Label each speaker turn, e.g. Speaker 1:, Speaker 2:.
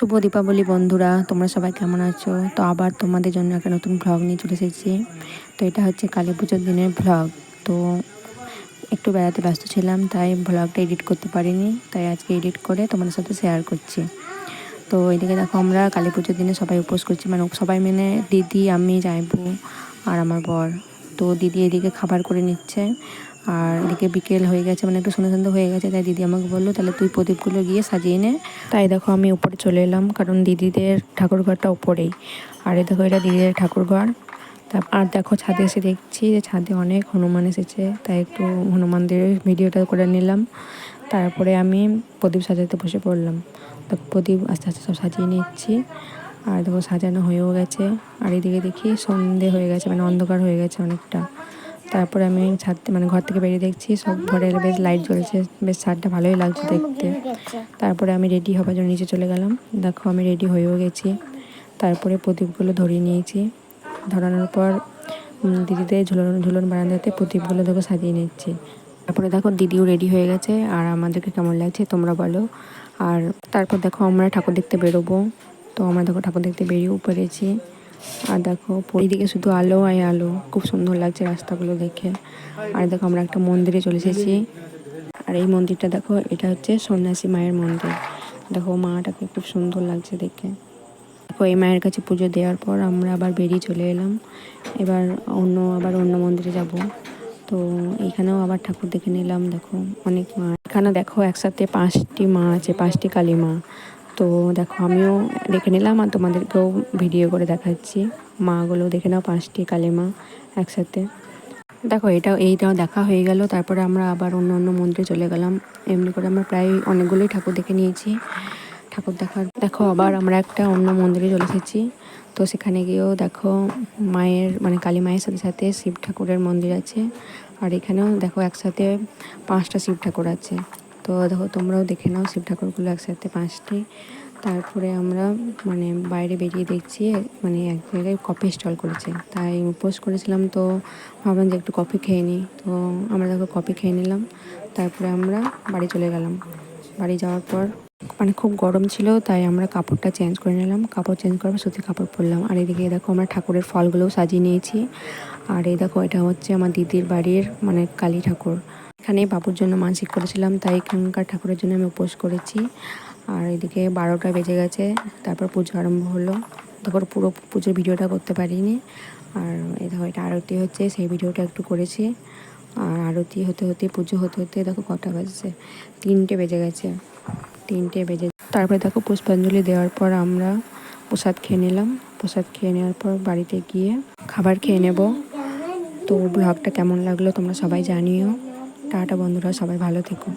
Speaker 1: শুভ দীপাবলি বন্ধুরা, তোমরা সবাই কেমন আছো? তো আবার তোমাদের জন্য একটা নতুন ভ্লগ নিয়ে চলে এসেছি। তো এটা হচ্ছে কালী পুজোর দিনের ভ্লগ তো একটু বেড়াতে ব্যস্ত ছিলাম, তাই ভ্লগটা এডিট করতে পারিনি। তাই আজকে এডিট করে তোমাদের সাথে শেয়ার করছি। তো এদিকে দেখো, আমরা কালী পুজোর দিনে সবাই উপোস করছি। মানে সবাই মেনে দিদি, আমি যাইবো আর আমার বর। তো দিদি এদিকে খাবার করে নিচ্ছে। আর এদিকে বিকেল হয়ে গেছে মানে একটু সন্ধ্যা সন্ধ্যা হয়ে গেছে, তাই দিদি আমাকে বলল, তাহলে তুই প্রদীপগুলো গিয়ে সাজিয়ে নে। তাই দেখো আমি উপরে চলে এলাম, কারণ দিদিদের ঠাকুরঘরটা উপরেই। আর এই দেখো, এটা দিদিদের ঠাকুরঘর। আর দেখো ছাদে এসে দেখছি যে ছাদে অনেক হনুমান এসেছে, তাই একটু হনুমানদের ভিডিওটা করে নিলাম। তারপরে আমি প্রদীপ সাজাতে বসে পড়লাম। তো প্রদীপ আস্তে আস্তে সব সাজিয়ে নিচ্ছি। আর দেখো সাজানো হয়েও গেছে। আর এদিকে দেখি সন্ধে হয়ে গেছে মানে অন্ধকার হয়ে গেছে অনেকটা। তারপরে আমি ছাদ মানে ঘর থেকে বেরিয়ে দেখছি, সব ঘরে বেশ লাইট জ্বলছে, বেশ ছাদটা ভালোই লাগছে দেখতে। তারপরে আমি রেডি হবার জন্য নিচে চলে গেলাম। দেখো আমি রেডি হয়েও গেছি। তারপরে প্রদীপগুলো ধরিয়ে নিয়েছি। ধরানোর পর দিদিদের ঝুলন ঝুলন বারান্দাতে প্রদীপগুলো দেখো সাজিয়ে নিচ্ছি। তারপরে দেখো দিদিও রেডি হয়ে গেছে, আর আমাদেরকে কেমন লাগছে তোমরা বলো। আর তারপর দেখো আমরা ঠাকুর দেখতে বেরোবো। তো আমরা দেখো ঠাকুর দেখতে বেরিয়েও পেরেছি আর দেখো, এইদিকে শুধু আলো আর আলো। খুব সুন্দর লাগছে রাস্তাগুলো দেখে। আর দেখো, আমরা একটা মন্দিরে চলে এসেছি। আর এই মন্দিরটা দেখো, এটা হচ্ছে সন্ন্যাসী মায়ের মন্দির। দেখো, মাটাকে খুব সুন্দর লাগছে দেখে। দেখো, এই মায়ের কাছে পুজো দেওয়ার পর আমরা আবার বেরিয়ে চলে এলাম। এবার অন্য, আবার অন্য মন্দিরে যাব। তো এইখানেও আবার ঠাকুর দেখে নিলাম, দেখো। অনেক মা এখানে দেখো, একসাথে পাঁচটি মা আছে, পাঁচটি কালী মা। তো দেখো, আমিও দেখে নিলাম আর তোমাদেরকেও ভিডিও করে দেখাচ্ছি। মাগুলো দেখে নাও পাঁচটি কালী মা একসাথে। দেখো, এটাও, এইটাও দেখা হয়ে গেল। তারপরে আমরা আবার অন্য অন্য মন্দিরে চলে গেলাম। এমনি করে আমরা প্রায় অনেকগুলোই ঠাকুর দেখে নিয়েছি। ঠাকুর দেখার, দেখো, আবার আমরা একটা অন্য মন্দিরে চলে এসেছি। তো সেখানে গিয়েও দেখো, মায়ের মানে কালী মায়ের সাথে সাথে শিব ঠাকুরের মন্দির আছে। আর এখানেও দেখো একসাথে পাঁচটা শিব ঠাকুর আছে। তো দেখো, তোমরাও দেখে নাও, শিব ঠাকুরগুলো একসাথে পাঁচটি। তারপরে আমরা মানে বাইরে বেরিয়ে দেখছি মানে এক জায়গায় কফি স্টল করেছে। তাই উপোস করেছিলাম তো ভাবলাম যে একটু কফি খেয়ে নিই। তো আমরা দেখো কফি খেয়ে নিলাম, তারপরে আমরা বাড়ি চলে গেলাম। বাড়ি যাওয়ার পর মানে খুব গরম ছিল, তাই আমরা কাপড়টা চেঞ্জ করে নিলাম। কাপড় চেঞ্জ করার সুতি কাপড় পরলাম। আর এদিকে দেখো আমরা ঠাকুরের ফলগুলোও সাজিয়ে নিয়েছি। আর এই দেখো, এটা হচ্ছে আমার দিদির বাড়ির মানে কালী ঠাকুর। এখানে বাবুর জন্য মানসিক করেছিলাম, তাই এখানকার ঠাকুরের জন্য আমি উপোস করেছি। আর এদিকে বারোটা বেজে গেছে, তারপর পুজো আরম্ভ হলো। তারপর পুরো পুজোর ভিডিওটা করতে পারিনি। আর এই এটা আরতি হচ্ছে, সেই ভিডিওটা একটু করেছি। আর আরতি হতে হতে, পুজো হতে হতে দেখো কটা বাজছে? তিনটে বেজে গেছে। তিনটে বেজে তারপরে দেখো পুষ্পাঞ্জলি দেওয়ার পর আমরা প্রসাদ খেয়ে নিলাম। প্রসাদ খেয়ে নেওয়ার পর বাড়িতে গিয়ে খাবার খেয়ে নেব। তো ব্লগটা কেমন লাগল তোমরা সবাই জানিও। টাটা বন্ধুরা সবাই ভালো থেকো